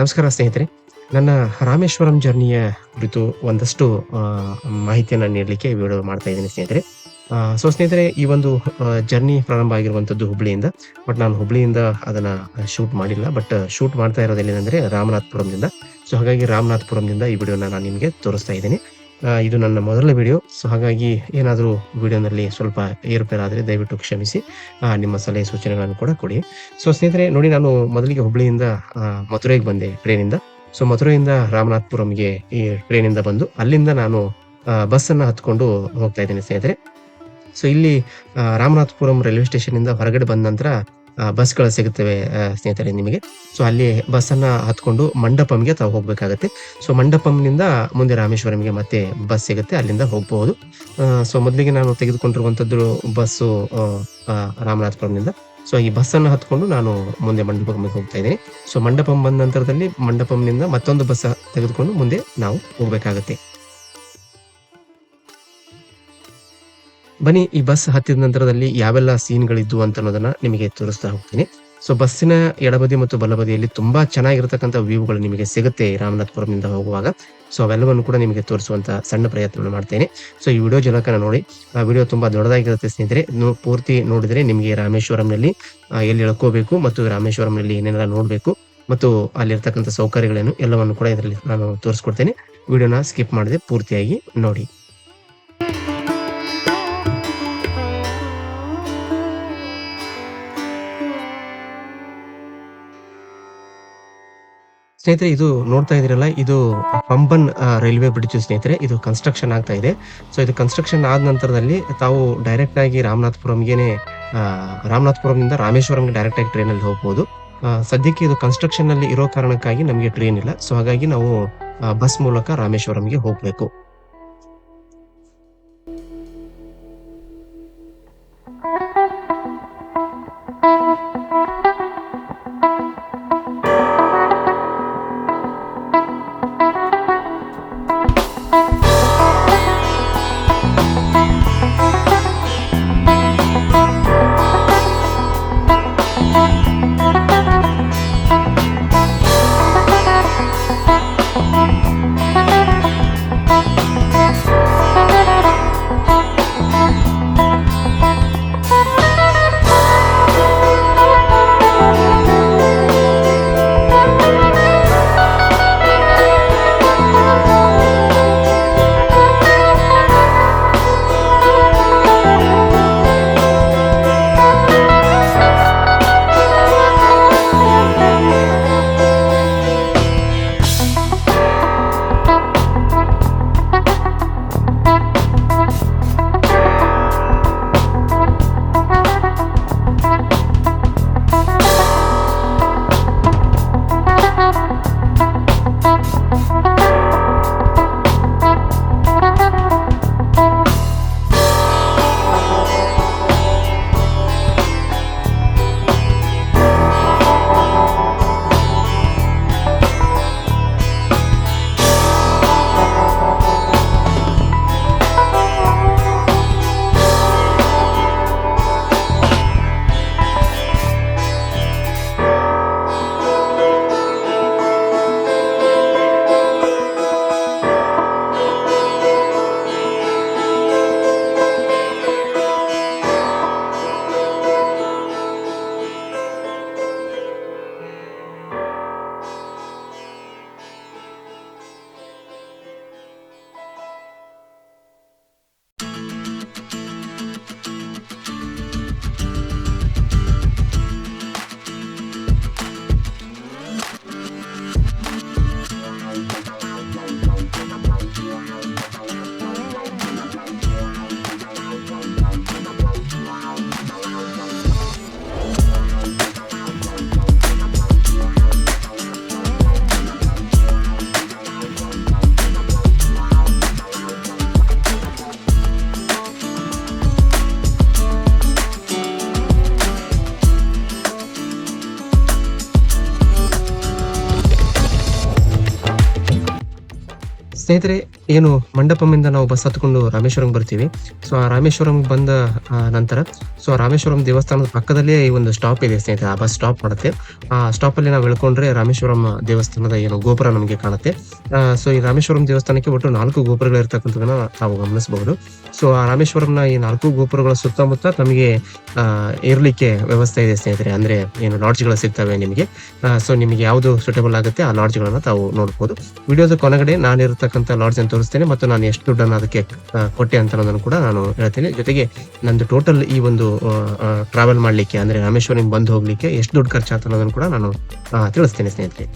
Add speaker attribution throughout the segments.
Speaker 1: ನಮಸ್ಕಾರ ಸ್ನೇಹಿತರೆ. ನನ್ನ ರಾಮೇಶ್ವರಂ ಜರ್ನಿಯ ಕುರಿತು ಒಂದಷ್ಟು ಮಾಹಿತಿಯನ್ನು ನೀಡಲಿಕ್ಕೆ ವಿಡಿಯೋ ಮಾಡ್ತಾ ಇದ್ದೀನಿ ಸ್ನೇಹಿತರೆ. ಸೊ ಸ್ನೇಹಿತರೆ, ಈ ಒಂದು ಜರ್ನಿ ಪ್ರಾರಂಭ ಆಗಿರುವಂಥದ್ದು ಹುಬ್ಳಿಯಿಂದ. ಬಟ್ ನಾನು ಹುಬ್ಳಿಯಿಂದ ಅದನ್ನ ಶೂಟ್ ಮಾಡಿಲ್ಲ. ಬಟ್ ಶೂಟ್ ಮಾಡ್ತಾ ಇರೋದು ಎಲ್ಲಿಂದ್ರೆ ರಾಮನಾಥ್ಪುರಂದಿಂದ. ಸೊ ಹಾಗಾಗಿ ರಾಮನಾಥ್ಪುರಂದಿಂದ ಈ ವಿಡಿಯೋನ ನಾನು ನಿಮಗೆ ತೋರಿಸ್ತಾ ಇದ್ದೀನಿ. ಇದು ನನ್ನ ಮೊದಲ ವಿಡಿಯೋ ಸೊ ಹಾಗಾಗಿ ಏನಾದರೂ ವಿಡಿಯೋನಲ್ಲಿ ಸ್ವಲ್ಪ ಏರುಪೇರಾದರೆ ದಯವಿಟ್ಟು ಕ್ಷಮಿಸಿ. ನಿಮ್ಮ ಸಲಹೆ ಸೂಚನೆಗಳನ್ನು ಕೂಡ ಕೊಡಿ. ಸೊ ಸ್ನೇಹಿತರೆ, ನೋಡಿ ನಾನು ಮೊದಲಿಗೆ ಹುಬ್ಳಿಯಿಂದ ಮಧುರೈಗೆ ಬಂದೆ ಟ್ರೈನಿಂದ ಸೊ ಮಥುರೆಯಿಂದ ರಾಮನಾಥ್ಪುರಂಗೆ ಈ ಟ್ರೈನಿಂದ ಬಂದು ಅಲ್ಲಿಂದ ನಾನು ಬಸ್ ಅನ್ನು ಹತ್ಕೊಂಡು ಹೋಗ್ತಾ ಇದ್ದೀನಿ ಸ್ನೇಹಿತರೆ. ಸೊ ಇಲ್ಲಿ ರಾಮನಾಥ್ಪುರಂ ರೈಲ್ವೆ ಸ್ಟೇಷನ್ ಇಂದ ಹೊರಗಡೆ ಬಂದ ನಂತರ ಬಸ್ಗಳು ಸಿಗುತ್ತವೆ ಸ್ನೇಹಿತರೆ ನಿಮಗೆ. ಸೊ ಅಲ್ಲಿ ಬಸ್ಸನ್ನು ಹತ್ಕೊಂಡು ಮಂಡಪಂಗೆ ತಾವು ಹೋಗ್ಬೇಕಾಗತ್ತೆ. ಸೊ ಮಂಡಪಂನಿಂದ ಮುಂದೆ ರಾಮೇಶ್ವರಂಗೆ ಮತ್ತೆ ಬಸ್ ಸಿಗುತ್ತೆ, ಅಲ್ಲಿಂದ ಹೋಗಬಹುದು ಸೊ ಮೊದಲಿಗೆ ನಾನು ತೆಗೆದುಕೊಂಡಿರುವಂಥದ್ದು ಬಸ್ಸು ರಾಮನಾಥಪುರಂನಿಂದ. ಸೊ ಈ ಬಸ್ಸನ್ನು ಹತ್ಕೊಂಡು ನಾನು ಮುಂದೆ ಮಂಡಪಂಗೆ ಹೋಗ್ತಾ ಇದ್ದೀನಿ. ಸೊ ಮಂಡಪಂ ಬಂದ ನಂತರದಲ್ಲಿ ಮಂಡಪಂನಿಂದ ಮತ್ತೊಂದು ಬಸ್ ತೆಗೆದುಕೊಂಡು ಮುಂದೆ ನಾವು ಹೋಗ್ಬೇಕಾಗತ್ತೆ. ಬನ್ನಿ, ಈ ಬಸ್ ಹತ್ತಿದ ನಂತರದಲ್ಲಿ ಯಾವೆಲ್ಲ ಸೀನ್ಗಳಿದ್ವು ಅಂತ ಅನ್ನೋದನ್ನ ನಿಮಗೆ ತೋರಿಸ್ತಾ ಹೋಗ್ತೀನಿ. ಸೊ ಬಸ್ಸಿನ ಎಡಬದಿ ಮತ್ತು ಬಲಬದಿಯಲ್ಲಿ ತುಂಬಾ ಚೆನ್ನಾಗಿರತಕ್ಕಂಥ ವ್ಯೂಗಳು ನಿಮಗೆ ಸಿಗುತ್ತೆ ರಾಮನಾಥ್ಪುರದಿಂದ ಹೋಗುವಾಗ. ಸೊ ಅವೆಲ್ಲವನ್ನು ಕೂಡ ನಿಮಗೆ ತೋರಿಸುವಂತ ಸಣ್ಣ ಪ್ರಯತ್ನವನ್ನು ಮಾಡ್ತೇನೆ. ಸೊ ಈ ವಿಡಿಯೋ ಜಲಕನ ನೋಡಿ. ಆ ವಿಡಿಯೋ ತುಂಬಾ ದೊಡ್ಡದಾಗಿರುತ್ತೆ ಸ್ನೇಹಿತರೆ. ಪೂರ್ತಿ ನೋಡಿದ್ರೆ ನಿಮಗೆ ರಾಮೇಶ್ವರಂನಲ್ಲಿ ಎಲ್ಲಿ ಇಳ್ಕೋಬೇಕು ಮತ್ತು ರಾಮೇಶ್ವರಂನಲ್ಲಿ ಏನೆಲ್ಲ ನೋಡಬೇಕು ಮತ್ತು ಅಲ್ಲಿರ್ತಕ್ಕಂಥ ಸೌಕರ್ಯಗಳೇನು ಎಲ್ಲವನ್ನು ಕೂಡ ಇದರಲ್ಲಿ ನಾನು ತೋರಿಸ್ಕೊಡ್ತೇನೆ. ವಿಡಿಯೋನ ಸ್ಕಿಪ್ ಮಾಡದೆ ಪೂರ್ತಿಯಾಗಿ ನೋಡಿ. ಸ್ನೇಹಿತರೆ, ಇದು ನೋಡ್ತಾ ಇದ್ದೀರಲ್ಲ, ಇದು ಪಂಬನ್ ರೈಲ್ವೆ ಬ್ರಿಡ್ಜ್ ಸ್ನೇಹಿತರೆ, ಇದು ಕನ್ಸ್ಟ್ರಕ್ಷನ್ ಆಗ್ತಾ ಇದೆ. ಸೊ ಇದು ಕನ್ಸ್ಟ್ರಕ್ಷನ್ ಆದ ನಂತರದಲ್ಲಿ ತಾವು ಡೈರೆಕ್ಟ್ ಆಗಿ ರಾಮನಾಥ್ಪುರಂಗೆನೆ ರಾಮನಾಥ್ಪುರಂ ರಾಮನಾಥ್ಪುರಂನಿಂದ ರಾಮೇಶ್ವರಂಗೆ ಡೈರೆಕ್ಟ್ ಆಗಿ ಟ್ರೈನ್ ಅಲ್ಲಿ ಹೋಗ್ಬೋದು. ಸದ್ಯಕ್ಕೆ ಇದು ಕನ್ಸ್ಟ್ರಕ್ಷನ್ನಲ್ಲಿ ಇರೋ ಕಾರಣಕ್ಕಾಗಿ ನಮಗೆ ಟ್ರೈನ್ ಇಲ್ಲ. ಸೊ ಹಾಗಾಗಿ ನಾವು ಬಸ್ ಮೂಲಕ ರಾಮೇಶ್ವರಂಗೆ ಹೋಗ್ಬೇಕು. ಸ್ನೇಹಿತರೆ ಏನು ಮಂಡಪಮಿಂದ ನಾವು ಬಸ್ ಹತ್ಕೊಂಡು ರಾಮೇಶ್ವರಂಗೆ ಬರ್ತೀವಿ. ಸೊ ಆ ರಾಮೇಶ್ವರಂ ಬಂದ ನಂತರ, ಸೊ ರಾಮೇಶ್ವರಂ ದೇವಸ್ಥಾನದ ಪಕ್ಕದಲ್ಲೇ ಈ ಒಂದು ಸ್ಟಾಪ್ ಇದೆ ಸ್ನೇಹಿತರೆ. ಆ ಬಸ್ ಸ್ಟಾಪ್ ಮಾಡುತ್ತೆ. ಆ ಸ್ಟಾಪ್ ಅಲ್ಲಿ ನಾವು ಇಳ್ಕೊಂಡ್ರೆ ರಾಮೇಶ್ವರಂ ದೇವಸ್ಥಾನದ ಏನು ಗೋಪುರ ನಮಗೆ ಕಾಣುತ್ತೆ. ಸೊ ಈ ರಾಮೇಶ್ವರಂ ದೇವಸ್ಥಾನಕ್ಕೆ ಒಟ್ಟು ನಾಲ್ಕು ಗೋಪುರಗಳು ಇರ್ತಕ್ಕಂಥದನ್ನ ನಾವು ಗಮನಿಸಬಹುದು. ಸೊ ಆ ರಾಮೇಶ್ವರಂನ ಈ ನಾಲ್ಕು ಗೋಪುರಗಳ ಸುತ್ತಮುತ್ತ ನಮಗೆ ಇರಲಿಕ್ಕೆ ವ್ಯವಸ್ಥೆ ಇದೆ ಸ್ನೇಹಿತರೆ. ಅಂದ್ರೆ ಏನು ಲಾಡ್ಜ್ಗಳು ಸಿಗ್ತವೆ ನಿಮಗೆ. ಸೊ ನಿಮಗೆ ಯಾವುದು ಸೂಟೇಬಲ್ ಆಗುತ್ತೆ ಆ ಲಾಡ್ಜ್ಗಳನ್ನ ತಾವು ನೋಡಬಹುದು ವಿಡಿಯೋದ ಕೊನೆಗಡೆ ನಾನು ಇರತಕ್ಕಂಥ ಲಾಡ್ಜ್ ಅನ್ನು ತೋರಿಸ್ತೇನೆ ಮತ್ತು ನಾನು ಎಷ್ಟು ದುಡ್ಡನ್ನು ಅದಕ್ಕೆ ಕೊಟ್ಟೆ ಅಂತ ಅನ್ನೋದನ್ನು ಕೂಡ ನಾನು ಹೇಳ್ತೇನೆ. ಜೊತೆಗೆ ನಂದು ಟೋಟಲ್ ಈ ಒಂದು ಟ್ರಾವೆಲ್ ಮಾಡ್ಲಿಕ್ಕೆ ಅಂದ್ರೆ ರಾಮೇಶ್ವರಂ ಬಂದು ಹೋಗ್ಲಿಕ್ಕೆ ಎಷ್ಟು ದುಡ್ಡು ಖರ್ಚಾಗ್ತದೆ ಅನ್ನೋದನ್ನು ಕೂಡ ನಾನು ತಿಳಿಸ್ತೇನೆ ಸ್ನೇಹಿತರೆ.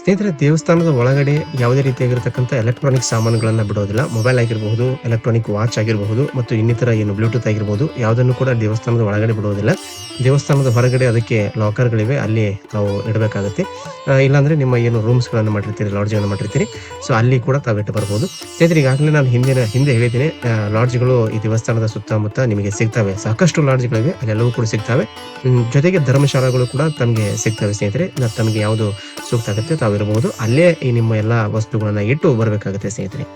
Speaker 1: ಸ್ನೇಹಿತರೆ, ದೇವಸ್ಥಾನದ ಒಳಗಡೆ ಯಾವುದೇ ರೀತಿಯಾಗಿರ್ತಕ್ಕಂಥ ಎಲೆಕ್ಟ್ರಾನಿಕ್ ಸಾಮಾನುಗಳನ್ನ ಬಿಡೋದಿಲ್ಲ. ಮೊಬೈಲ್ ಆಗಿರಬಹುದು ಎಲೆಕ್ಟ್ರಾನಿಕ್ ವಾಚ್ ಆಗಿರಬಹುದು, ಮತ್ತು ಇನ್ನಿತರ ಏನು ಬ್ಲೂಟೂತ್ ಆಗಿರಬಹುದು, ಯಾವುದನ್ನು ಕೂಡ ದೇವಸ್ಥಾನದ ಒಳಗಡೆ ಬಿಡೋದಿಲ್ಲ. ದೇವಸ್ಥಾನದ ಹೊರಗಡೆ ಅದಕ್ಕೆ ಲಾಕರ್ಗಳಿವೆ, ಅಲ್ಲಿ ನಾವು ಇಡಬೇಕಾಗುತ್ತೆ. ಇಲ್ಲಾಂದರೆ ನಿಮ್ಮ ಏನು ರೂಮ್ಸ್ ಗಳನ್ನ ಮಾಡಿರ್ತೀರಿ, ಲಾಡ್ಜ್ಗಳನ್ನು ಮಾಡಿರ್ತೀರಿ, ಸೊ ಅಲ್ಲಿ ಕೂಡ ತಾವು ಇಟ್ಟು ಬರ್ಬೋದು. ಸ್ನೇಹಿತರೆ, ಈಗಾಗಲೇ ನಾನು ಹಿಂದಿನ, ಹಿಂದೆ ಹೇಳಿದ್ದೀನಿ ಲಾಡ್ಜ್ಗಳು ಈ ದೇವಸ್ಥಾನದ ಸುತ್ತಮುತ್ತ ನಿಮಗೆ ಸಿಗ್ತವೆ. ಸಾಕಷ್ಟು ಲಾಡ್ಜ್ಗಳಿವೆ ಅಲ್ಲೆಲ್ಲವೂ ಕೂಡ ಸಿಗ್ತವೆ. ಜೊತೆಗೆ ಧರ್ಮಶಾಲಾಗಳು ಕೂಡ ತಮಗೆ ಸಿಗ್ತವೆ ಸ್ನೇಹಿತರೆ. ತಮಗೆ ಯಾವುದು ಸೂಕ್ತ ಆಗುತ್ತೆ ತಾವು ಇರಬಹುದು ಅಲ್ಲೇ ಈ ನಿಮ್ಮ ಎಲ್ಲಾ ವಸ್ತುಗಳನ್ನ ಇಟ್ಟು ಬರಬೇಕಾಗುತ್ತೆ ಸ್ನೇಹಿತರೆ.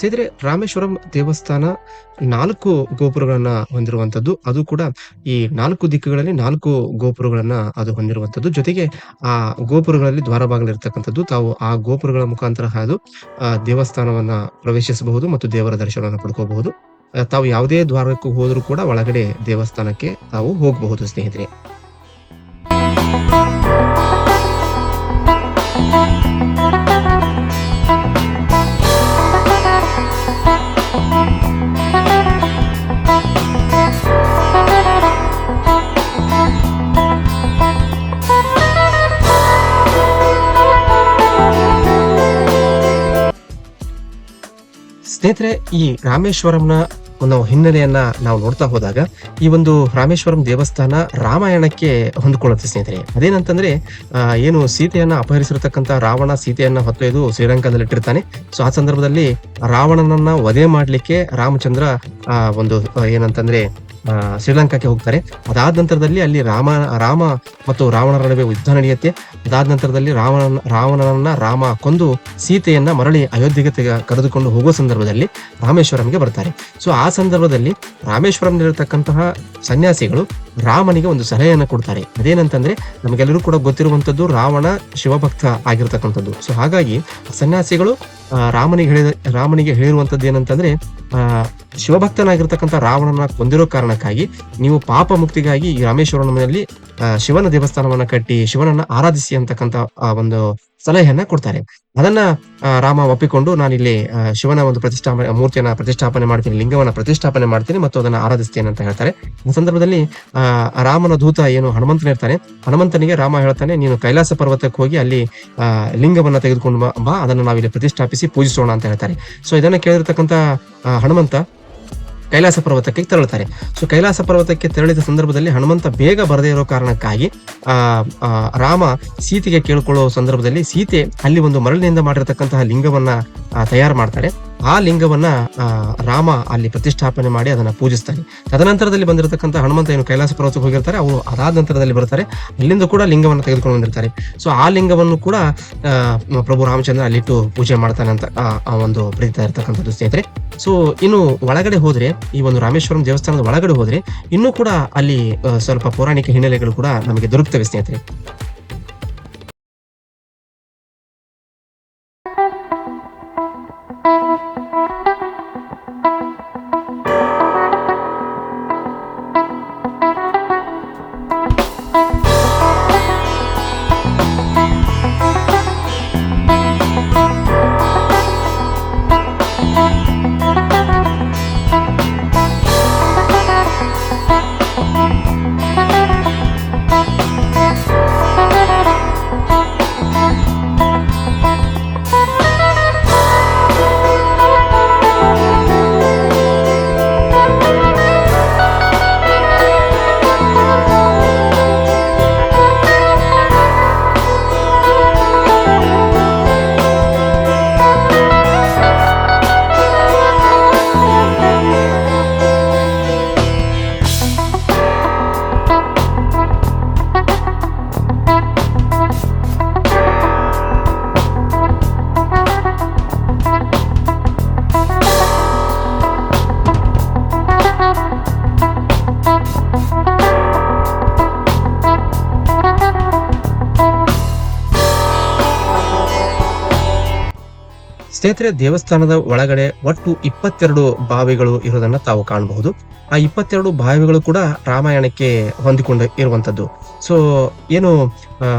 Speaker 1: ಸ್ನೇಹಿತರೆ, ರಾಮೇಶ್ವರಂ ದೇವಸ್ಥಾನ ನಾಲ್ಕು ಗೋಪುರಗಳನ್ನ ಹೊಂದಿರುವಂತದ್ದು ಅದು ಕೂಡ ಈ ನಾಲ್ಕು ದಿಕ್ಕುಗಳಲ್ಲಿ ನಾಲ್ಕು ಗೋಪುರಗಳನ್ನ ಅದು ಹೊಂದಿರುವಂತದ್ದು ಜೊತೆಗೆ ಆ ಗೋಪುರಗಳಲ್ಲಿ ದ್ವಾರಭಾಗಲಿರ್ತಕ್ಕಂಥದ್ದು. ತಾವು ಆ ಗೋಪುರಗಳ ಮುಖಾಂತರ ಅದು ದೇವಸ್ಥಾನವನ್ನ ಪ್ರವೇಶಿಸಬಹುದು ಮತ್ತು ದೇವರ ದರ್ಶನವನ್ನು ಪಡ್ಕೋಬಹುದು. ತಾವು ಯಾವುದೇ ದ್ವಾರಕ್ಕೂ ಹೋದ್ರೂ ಕೂಡ ಒಳಗಡೆ ದೇವಸ್ಥಾನಕ್ಕೆ ತಾವು ಹೋಗಬಹುದು ಸ್ನೇಹಿತರೆ. ಸ್ನೇಹಿತರೆ, ಈ ರಾಮೇಶ್ವರಂನ ಒಂದು ಹಿನ್ನೆಲೆಯನ್ನ ನಾವು ನೋಡ್ತಾ ಹೋದಾಗ, ಈ ಒಂದು ರಾಮೇಶ್ವರಂ ದೇವಸ್ಥಾನ ರಾಮಾಯಣಕ್ಕೆ ಹೊಂದಿಕೊಳ್ಳುತ್ತೆ ಸ್ನೇಹಿತರೆ. ಅದೇನಂತಂದ್ರೆ ಏನು ಸೀತೆಯನ್ನ ಅಪಹರಿಸಿರ್ತಕ್ಕಂಥ ರಾವಣ ಸೀತೆಯನ್ನ ಹೊತ್ತೊಯ್ದು ಶ್ರೀಲಂಕಾದಲ್ಲಿ ಇಟ್ಟಿರ್ತಾನೆ. ಸೊ, ಆ ಸಂದರ್ಭದಲ್ಲಿ ರಾವಣನನ್ನ ವಧೆ ಮಾಡ್ಲಿಕ್ಕೆ ರಾಮಚಂದ್ರ ಒಂದು ಏನಂತಂದ್ರೆ ಶ್ರೀಲಂಕಾಕ್ಕೆ ಹೋಗ್ತಾರೆ. ಅದಾದ ನಂತರದಲ್ಲಿ ಅಲ್ಲಿ ರಾಮ ರಾಮ ಮತ್ತು ರಾವಣರ ನಡುವೆ ಯುದ್ಧ ನಡೆಯುತ್ತೆ. ಅದಾದ ನಂತರದಲ್ಲಿ ರಾವಣ, ರಾವಣನನ್ನ ರಾಮ ಕೊಂದು ಸೀತೆಯನ್ನ ಮರಳಿ ಅಯೋಧ್ಯೆಗೆ ಕರೆದುಕೊಂಡು ಹೋಗುವ ಸಂದರ್ಭದಲ್ಲಿ ರಾಮೇಶ್ವರಂಗೆ ಬರ್ತಾರೆ. ಸೊ ಆ ಸಂದರ್ಭದಲ್ಲಿ ರಾಮೇಶ್ವರಂನಲ್ಲಿರತಕ್ಕಂತಹ ಸನ್ಯಾಸಿಗಳು ರಾಮನಿಗೆ ಒಂದು ಸಲಹೆಯನ್ನು ಕೊಡ್ತಾರೆ. ಅದೇನಂತಂದ್ರೆ ನಮಗೆಲ್ಲರೂ ಕೂಡ ಗೊತ್ತಿರುವಂತದ್ದು ರಾವಣ ಶಿವಭಕ್ತ ಆಗಿರತಕ್ಕಂಥದ್ದು. ಸೊ ಹಾಗಾಗಿ ಸನ್ಯಾಸಿಗಳು ರಾಮನಿಗೆ ಹೇಳಿದ, ರಾಮನಿಗೆ ಹೇಳಿರುವಂತದ್ದು ಏನಂತಂದ್ರೆ, ಆ, ಶಿವಭಕ್ತನಾಗಿರ್ತಕ್ಕಂಥ ರಾವಣನ ಕೊಂದಿರೋ ಕಾರಣಕ್ಕಾಗಿ ನೀವು ಪಾಪ ಮುಕ್ತಿಗಾಗಿ ಈ ರಾಮೇಶ್ವರನಲ್ಲಿ ಶಿವನ ದೇವಸ್ಥಾನವನ್ನ ಕಟ್ಟಿ, ಶಿವನನ್ನ ಆರಾಧಿಸಿ ಅಂತಕ್ಕಂಥ ಒಂದು ಸಲಹೆಯನ್ನ ಕೊಡ್ತಾರೆ. ಅದನ್ನ ರಾಮ ಒಪ್ಪಿಕೊಂಡು ನಾನು ಇಲ್ಲಿ ಶಿವನ ಒಂದು ಪ್ರತಿಷ್ಠಾಪನೆ ಮೂರ್ತಿಯನ್ನ ಪ್ರತಿಷ್ಠಾಪನೆ ಮಾಡ್ತೀನಿ, ಲಿಂಗವನ್ನ ಪ್ರತಿಷ್ಠಾಪನೆ ಮಾಡ್ತೀನಿ ಮತ್ತು ಅದನ್ನ ಆರಾಧಿಸ್ತೇನೆ ಅಂತ ಹೇಳ್ತಾರೆ. ಈ ಸಂದರ್ಭದಲ್ಲಿ ರಾಮನ ದೂತ ಏನು ಹನುಮಂತನ ಇರ್ತಾನೆ. ಹನುಮಂತನಿಗೆ ರಾಮ ಹೇಳ್ತಾನೆ, ನೀನು ಕೈಲಾಸ ಪರ್ವತಕ್ಕೆ ಹೋಗಿ ಅಲ್ಲಿ ಲಿಂಗವನ್ನ ತೆಗೆದುಕೊಂಡು ಬಾ- ಅದನ್ನ ನಾವಿಲ್ಲಿ ಪ್ರತಿಷ್ಠಾಪಿಸಿ ಪೂಜಿಸೋಣ ಅಂತ ಹೇಳ್ತಾರೆ. ಸೊ ಇದನ್ನ ಕೇಳಿರ್ತಕ್ಕಂಥ ಹನುಮಂತ ಕೈಲಾಸ ಪರ್ವತಕ್ಕೆ ತೆರಳುತ್ತಾರೆ. ಸೊ ಕೈಲಾಸ ಪರ್ವತಕ್ಕೆ ತೆರಳಿದ ಸಂದರ್ಭದಲ್ಲಿ ಹನುಮಂತ ಬೇಗ ಬರದೇ ಇರೋ ಕಾರಣಕ್ಕಾಗಿ, ಆ ರಾಮ ಸೀತೆಗೆ ಕೇಳಿಕೊಳ್ಳುವ ಸಂದರ್ಭದಲ್ಲಿ ಸೀತೆ ಅಲ್ಲಿ ಒಂದು ಮರಳಿನಿಂದ ಮಾಡಿರತಕ್ಕಂತಹ ಲಿಂಗವನ್ನ ತಯಾರು ಮಾಡ್ತಾರೆ. ಆ ಲಿಂಗವನ್ನ ರಾಮ ಅಲ್ಲಿ ಪ್ರತಿಷ್ಠಾಪನೆ ಮಾಡಿ ಅದನ್ನ ಪೂಜಿಸ್ತಾರೆ. ತದನಂತರದಲ್ಲಿ ಬಂದಿರತಕ್ಕಂಥ ಹನುಮಂತ ಏನು ಕೈಲಾಸ ಪರ್ವತಕ್ಕೆ ಹೋಗಿರ್ತಾರೆ. ಅವರು ಅದಾದ ನಂತರದಲ್ಲಿ ಬರ್ತಾರೆ. ಅಲ್ಲಿಂದ ಕೂಡ ಲಿಂಗವನ್ನು ತೆಗೆದುಕೊಂಡು ಬಂದಿರ್ತಾರೆ. ಸೊ ಆ ಲಿಂಗವನ್ನು ಕೂಡ ಪ್ರಭು ರಾಮಚಂದ್ರ ಅಲ್ಲಿಟ್ಟು ಪೂಜೆ ಮಾಡ್ತಾನೆ ಅಂತ ಆ, ಒಂದು ಪ್ರೀತ ಇರ್ತಕ್ಕಂಥದ್ದು ಸ್ನೇಹಿತರೆ. ಸೊ ಇನ್ನು ಒಳಗಡೆ ಹೋದ್ರೆ ಈ ಒಂದು ರಾಮೇಶ್ವರಂ ದೇವಸ್ಥಾನದ ಒಳಗಡೆ ಹೋದ್ರೆ ಇನ್ನೂ ಕೂಡ ಅಲ್ಲಿ ಸ್ವಲ್ಪ ಪೌರಾಣಿಕ ಹಿನ್ನೆಲೆಗಳು ಕೂಡ ನಮಗೆ ದೊರಕುತ್ತವೆ ಸ್ನೇಹಿತರೆ. ಸ್ನೇಹಿತರೆ, ದೇವಸ್ಥಾನದ ಒಳಗಡೆ ಒಟ್ಟು ಇಪ್ಪತ್ತೆರಡು ಬಾವಿಗಳು ಇರುವುದನ್ನ ತಾವು ಕಾಣಬಹುದು. ಆ ಇಪ್ಪತ್ತೆರಡು ಬಾವಿಗಳು ಕೂಡ ರಾಮಾಯಣಕ್ಕೆ ಹೊಂದಿಕೊಂಡು ಇರುವಂತದ್ದು. ಸೊ ಏನು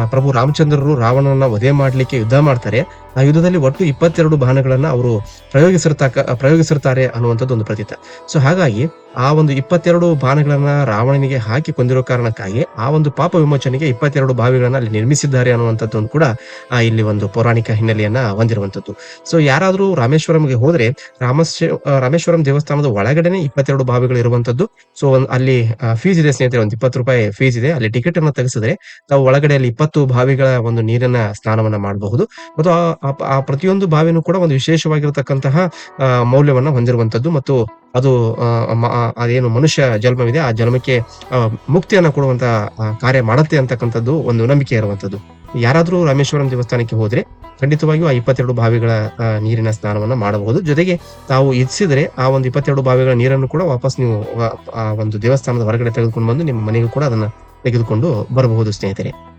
Speaker 1: ಪ್ರಭು ರಾಮಚಂದ್ರರು ರಾವಣನ ವಧೆ ಮಾಡ್ಲಿಕ್ಕೆ ಯುದ್ಧ ಮಾಡ್ತಾರೆ. ಆ ಯುದ್ಧದಲ್ಲಿ ಒಟ್ಟು ಇಪ್ಪತ್ತೆರಡು ಬಾಣಗಳನ್ನ ಅವರು ಪ್ರಯೋಗಿಸಿರ್ತಕ್ಕ ಪ್ರಯೋಗಿಸಿರ್ತಾರೆ ಅನ್ನುವಂಥದ್ದು ಒಂದು ಪ್ರತೀತ. ಸೊ ಹಾಗಾಗಿ ಆ ಒಂದು ಇಪ್ಪತ್ತೆರಡು ಬಾಣಗಳನ್ನ ರಾವಣನಿಗೆ ಹಾಕಿ ಕೊಂದಿರೋ ಕಾರಣಕ್ಕಾಗಿ ಆ ಒಂದು ಪಾಪ ವಿಮೋಚನೆಗೆ ಇಪ್ಪತ್ತೆರಡು ಬಾವಿಗಳನ್ನ ಅಲ್ಲಿ ನಿರ್ಮಿಸಿದ್ದಾರೆ ಅನ್ನುವಂಥದ್ದು ಕೂಡ ಇಲ್ಲಿ ಒಂದು ಪೌರಾಣಿಕ ಹಿನ್ನೆಲೆಯನ್ನ ಹೊಂದಿರುವಂತದ್ದು ಸೊ ಯಾರಾದರೂ ರಾಮೇಶ್ವರಂಗೆ ಹೋದ್ರೆ ರಾಮಶ್ವ ರಾಮೇಶ್ವರಂ ದೇವಸ್ಥಾನದ ಒಳಗಡೆನೆ ಇಪ್ಪತ್ತೆರಡು ಬಾವಿಗಳು ಇರುವಂತದ್ದು ಸೊ ಅಲ್ಲಿ ಫೀಸ್ ಇದೆ ಸ್ನೇಹಿತರೆ, ಒಂದು ಇಪ್ಪತ್ತು ರೂಪಾಯಿ ಫೀಸ್ ಇದೆ. ಅಲ್ಲಿ ಟಿಕೆಟ್ ಅನ್ನ ತೆಗೆಸಿದ್ರೆ ತಾವು ಒಳಗಡೆ ಅಲ್ಲಿ ಇಪ್ಪತ್ತು ಬಾವಿಗಳ ಒಂದು ನೀರಿನ ಸ್ನಾನವನ್ನ ಮಾಡಬಹುದು. ಮತ್ತು ಆ- ಪ್ರತಿಯೊಂದು ಬಾವಿನೂ ಕೂಡ ಒಂದು ವಿಶೇಷವಾಗಿರತಕ್ಕಂತಹ ಮೌಲ್ಯವನ್ನ ಹೊಂದಿರುವಂತದ್ದು ಮತ್ತು ಅದು ಅದೇನು ಮನುಷ್ಯ ಜನ್ಮವಿದೆ, ಆ ಜನ್ಮಕ್ಕೆ ಮುಕ್ತಿಯನ್ನ ಕೊಡುವಂತ ಕಾರ್ಯ ಮಾಡುತ್ತೆ ಅಂತಕ್ಕಂಥದ್ದು ಒಂದು ನಂಬಿಕೆ ಇರುವಂತದ್ದು ಯಾರಾದ್ರೂ ರಾಮೇಶ್ವರಂ ದೇವಸ್ಥಾನಕ್ಕೆ ಹೋದ್ರೆ ಖಂಡಿತವಾಗಿಯೂ ಆ ಇಪ್ಪತ್ತೆರಡು ಬಾವಿಗಳ ನೀರಿನ ಸ್ನಾನವನ್ನ ಮಾಡಬಹುದು. ಜೊತೆಗೆ ತಾವು ಇಚ್ಛಿಸಿದ್ರೆ ಆ ಒಂದು ಇಪ್ಪತ್ತೆರಡು ಬಾವಿಗಳ ನೀರನ್ನು ಕೂಡ ವಾಪಸ್ ನೀವು ಆ, ಒಂದು ದೇವಸ್ಥಾನದ ಹೊರಗಡೆ ತೆಗೆದುಕೊಂಡು ಬಂದು ನಿಮ್ಮ ಮನೆಗೂ ಕೂಡ ಅದನ್ನ ತೆಗೆದುಕೊಂಡು ಬರಬಹುದು, ಸ್ನೇಹಿತರೆ.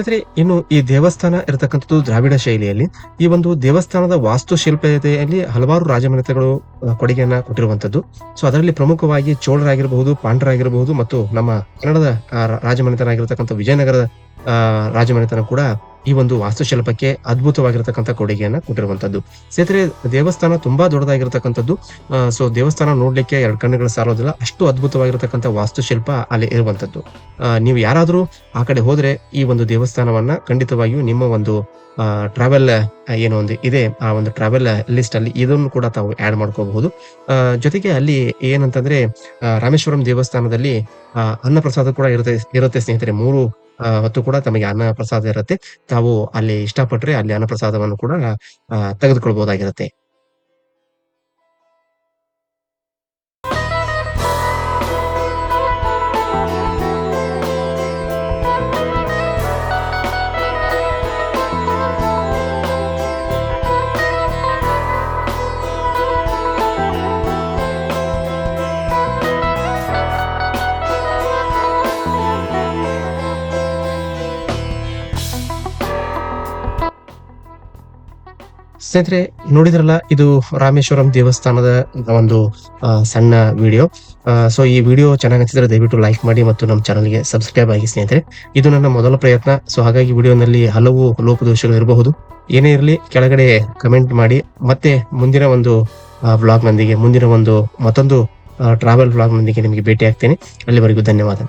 Speaker 1: ಸ್ನೇಹಿತರೆ, ಇನ್ನು ಈ ದೇವಸ್ಥಾನ ಇರತಕ್ಕಂಥದ್ದು ದ್ರಾವಿಡ ಶೈಲಿಯಲ್ಲಿ. ಈ ಒಂದು ದೇವಸ್ಥಾನದ ವಾಸ್ತುಶಿಲ್ಪತೆಯಲ್ಲಿ ಹಲವಾರು ರಾಜಮನೆತಗಳು ಕೊಡುಗೆಯನ್ನ ಕೊಟ್ಟಿರುವಂತದ್ದು ಸೊ ಅದರಲ್ಲಿ ಪ್ರಮುಖವಾಗಿ ಚೋಳರಾಗಿರಬಹುದು, ಪಾಂಡರಾಗಿರಬಹುದು ಮತ್ತು ನಮ್ಮ ಕನ್ನಡದ ರಾಜಮನೆತನಾಗಿರ್ತಕ್ಕಂಥ ವಿಜಯನಗರದ ರಾಜಮನೆತನ ಕೂಡ ಈ ಒಂದು ವಾಸ್ತುಶಿಲ್ಪಕ್ಕೆ ಅದ್ಭುತವಾಗಿರತಕ್ಕಂಥ ಕೊಡುಗೆಯನ್ನ ಕೊಟ್ಟಿರುವಂತದ್ದು ಸ್ನೇಹಿತರೆ, ದೇವಸ್ಥಾನ ತುಂಬಾ ದೊಡ್ಡದಾಗಿರತಕ್ಕಂಥದ್ದು. ಸೊ ದೇವಸ್ಥಾನ ನೋಡ್ಲಿಕ್ಕೆ ಎರಡು ಕಣ್ಣುಗಳು ಸಾರೋದಿಲ್ಲ. ಅಷ್ಟು ಅದ್ಭುತವಾಗಿರತಕ್ಕಂಥ ವಾಸ್ತುಶಿಲ್ಪ ಅಲ್ಲಿ ಇರುವಂತದ್ದು ನೀವು ಯಾರಾದರೂ ಆ ಕಡೆ ಹೋದ್ರೆ ಈ ಒಂದು ದೇವಸ್ಥಾನವನ್ನ ಖಂಡಿತವಾಗಿಯೂ ನಿಮ್ಮ ಒಂದು ಟ್ರಾವೆಲ್ ಏನೋ ಒಂದು ಇದೆ, ಆ ಒಂದು ಟ್ರಾವೆಲ್ ಲಿಸ್ಟ್ ಅಲ್ಲಿ ಇದನ್ನು ಕೂಡ ತಾವು ಆಡ್ ಮಾಡ್ಕೋಬಹುದು. ಜೊತೆಗೆ ಅಲ್ಲಿ ಏನಂತಂದ್ರೆ ರಾಮೇಶ್ವರಂ ದೇವಸ್ಥಾನದಲ್ಲಿ ಅನ್ನಪ್ರಸಾದ ಅನ್ನ ಪ್ರಸಾದ ಕೂಡ ಇರುತ್ತೆ ಇರುತ್ತೆ ಸ್ನೇಹಿತರೆ. ಮೂರು ಹೊತ್ತು ಕೂಡ ತಮಗೆ ಅನ್ನ ಪ್ರಸಾದ ಇರುತ್ತೆ. ತಾವು ಅಲ್ಲಿ ಇಷ್ಟಪಟ್ರೆ ಅಲ್ಲಿ ಅನ್ನ ಪ್ರಸಾದವನ್ನು ಕೂಡ ತೆಗೆದುಕೊಳ್ಬಹುದಾಗಿರುತ್ತೆ ಸ್ನೇಹಿತರೆ, ನೋಡಿದ್ರಲ್ಲ, ಇದು ರಾಮೇಶ್ವರಂ ದೇವಸ್ಥಾನದ ಒಂದು ಸಣ್ಣ ವಿಡಿಯೋ ಸೊ ಈ ವಿಡಿಯೋ ಚೆನ್ನಾಗಿ ಅನಿಸಿದ್ರೆ ದಯವಿಟ್ಟು ಲೈಕ್ ಮಾಡಿ ಮತ್ತು ನಮ್ಮ ಚಾನಲ್ಗೆ ಸಬ್ಸ್ಕ್ರೈಬ್ ಆಗಿ ಸ್ನೇಹಿತರೆ. ಇದು ನನ್ನ ಮೊದಲ ಪ್ರಯತ್ನ. ಸೊ ಹಾಗಾಗಿ ವಿಡಿಯೋನಲ್ಲಿ ಹಲವು ಲೋಪದೋಷಗಳು ಇರಬಹುದು. ಏನೇ ಇರಲಿ, ಕೆಳಗಡೆ ಕಮೆಂಟ್ ಮಾಡಿ. ಮತ್ತೆ ಮುಂದಿನ ಒಂದು ವ್ಲಾಗ್ನೊಂದಿಗೆ ಮುಂದಿನ ಒಂದು ಮತ್ತೊಂದು ಟ್ರಾವೆಲ್ ವ್ಲಾಗ್ನೊಂದಿಗೆ ನಿಮಗೆ ಭೇಟಿ ಆಗ್ತೇನೆ ಅಲ್ಲಿವರೆಗೂ ಧನ್ಯವಾದ.